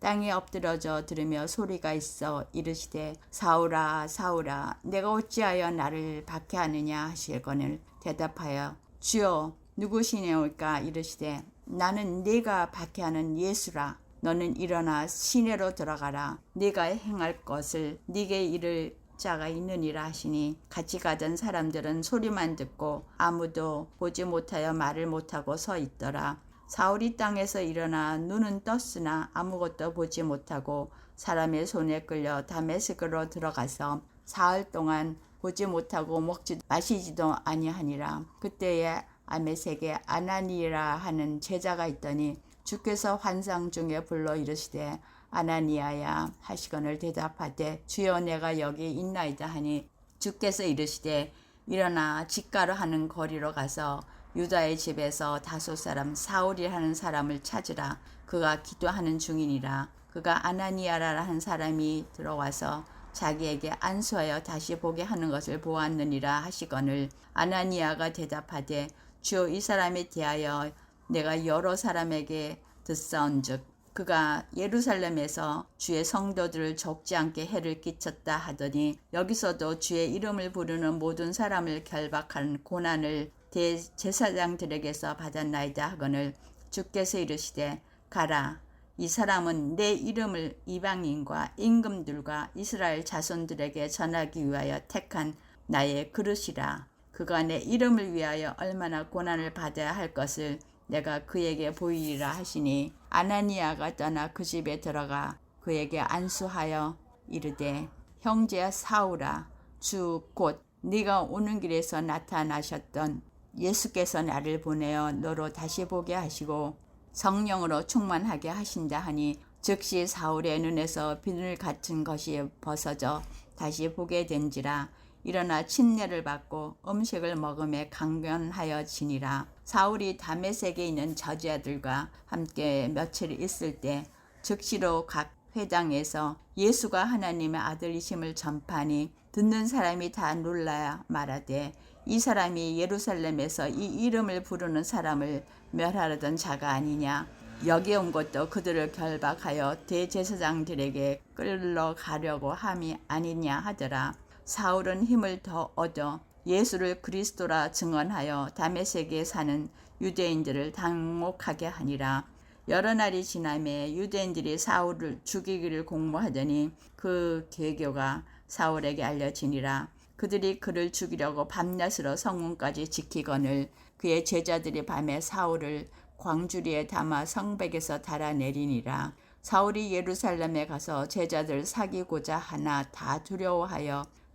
땅에 엎드러져 들으며 소리가 있어 이르시되 사울아 사울아 내가 어찌하여 나를 박해하느냐 하실거늘 대답하여 주여 누구시냐올까? 이르시되 나는 네가 박해하는 예수라. 너는 일어나 시내로 들어가라. 네가 행할 것을 네게 이를 자가 있느니라 하시니 같이 가던 사람들은 소리만 듣고 아무도 보지 못하여 말을 못하고 서 있더라 사울이 땅에서 일어나 눈은 떴으나 아무것도 보지 못하고 사람의 손에 끌려 다메스크로 들어가서 사흘 동안 보지 못하고 먹지도 마시지도 아니하니라. 그때에 아메색에 아나니라 하는 제자가 있더니 주께서 환상 중에 불러 이르시되 아나니아야 하시거늘 대답하되 주여 내가 여기 있나이다 하니 주께서 이르시되 일어나 집가로 하는 거리로 가서 유다의 집에서 다섯 사람 사울이라는 사람을 찾으라. 그가 기도하는 중이니라. 그가 아나니아라 한 사람이 들어와서 자기에게 안수하여 다시 보게 하는 것을 보았느니라 하시거늘 아나니아가 대답하되 주여 이 사람에 대하여 내가 여러 사람에게 듣사온즉 그가 예루살렘에서 주의 성도들을 적지 않게 해를 끼쳤다 하더니 여기서도 주의 이름을 부르는 모든 사람을 결박한 고난을 대제사장들에게서 받았나이다 하거늘 주께서 이르시되 가라 이 사람은 내 이름을 이방인과 임금들과 이스라엘 자손들에게 전하기 위하여 택한 나의 그릇이라. 그가 내 이름을 위하여 얼마나 고난을 받아야 할 것을 내가 그에게 보이리라 하시니 아나니아가 떠나 그 집에 들어가 그에게 안수하여 이르되 형제 사울아 주 곧 네가 오는 길에서 나타나셨던 예수께서 나를 보내어 너로 다시 보게 하시고 성령으로 충만하게 하신다 하니 즉시 사울의 눈에서 비늘 같은 것이 벗어져 다시 보게 된지라. 일어나 침례를 받고 음식을 먹음에 강변하여 지니라. 사울이 다메섹에 있는 저지아들과 함께 며칠 있을 때 즉시로 각 회당에서 예수가 하나님의 아들이심을 전파니 듣는 사람이 다 놀라야 말하되 이 사람이 예루살렘에서 이 이름을 부르는 사람을 멸하려던 자가 아니냐. 여기 온 것도 그들을 결박하여 대제사장들에게 끌러가려고 함이 아니냐 하더라. 사울은 힘을 더 얻어 예수를 그리스도라 증언하여 다메섹에 사는 유대인들을 당혹하게 하니라. 여러 날이 지남에 유대인들이 사울을 죽이기를 공모하더니 그 계교가 사울에게 알려지니라 그들이 그를 죽이려고 밤낮으로 성문까지 지키거늘 그의 제자들이 밤에 사울을 광주리에 담아 성백에서 달아내리니라. 사울이 예루살렘에 가서 제자들 사귀고자 하나 다 두려워하여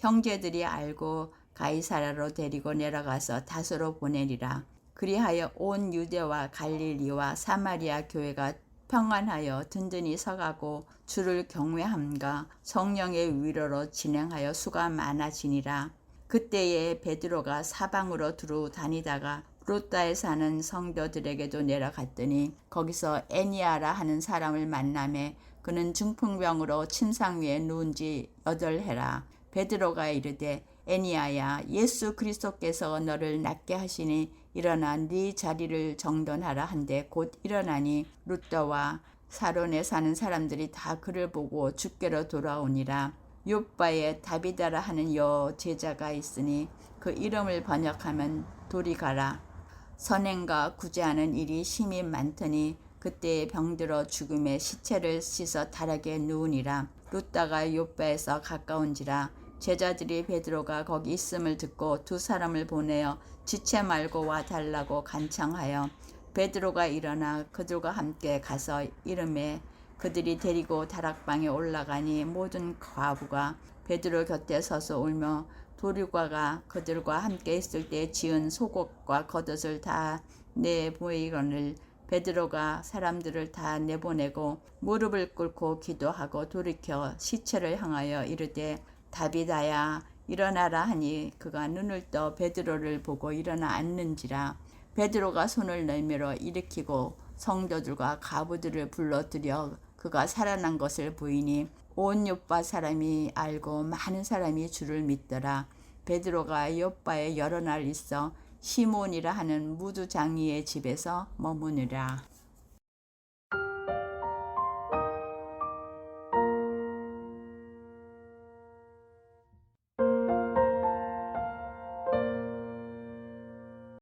형제들이 알고 가이사라로 데리고 내려가서 다소로 보내리라. 그리하여 온 유대와 갈릴리와 사마리아 교회가 평안하여 든든히 서가고 주를 경외함과 성령의 위로로 진행하여 수가 많아지니라. 그때에 베드로가 사방으로 두루 다니다가 루따에 사는 성도들에게도 내려갔더니 거기서 애니아라 하는 사람을 만남에 그는 중풍병으로 침상 위에 누운 지 여덟 해라. 베드로가 이르되 애니아야 예수 그리스도께서 너를 낫게 하시니 일어나 네 자리를 정돈하라 한데 곧 일어나니 루터와 사론에 사는 사람들이 다 그를 보고 주께로 돌아오니라. 요바에 다비다라 하는 여 제자가 있으니 그 이름을 번역하면 돌이 가라. 선행과 구제하는 일이 심히 많더니 그때 병들어 죽음에 시체를 씻어 다락에 누우니라 룻다가 요바에서 가까운지라 제자들이 베드로가 거기 있음을 듣고 두 사람을 보내어 지체 말고 와 달라고 간청하여 베드로가 일어나 그들과 함께 가서 이름에 그들이 데리고 다락방에 올라가니 모든 과부가 베드로 곁에 서서 울며 도류과가 그들과 함께 있을 때 지은 속옷과 겉옷을 다 내보이거늘 베드로가 사람들을 다 내보내고 무릎을 꿇고 기도하고 돌이켜 시체를 향하여 이르되 다비다야 일어나라 하니 그가 눈을 떠 베드로를 보고 일어나 앉는지라 베드로가 손을 내밀어 일으키고 성도들과 가부들을 불러들여 그가 살아난 것을 보이니 온 요빠 사람이 알고 많은 사람이 주를 믿더라. 베드로가 요빠에 여러 날 있어 시몬이라 하는 무두장이의 집에서 머무느라.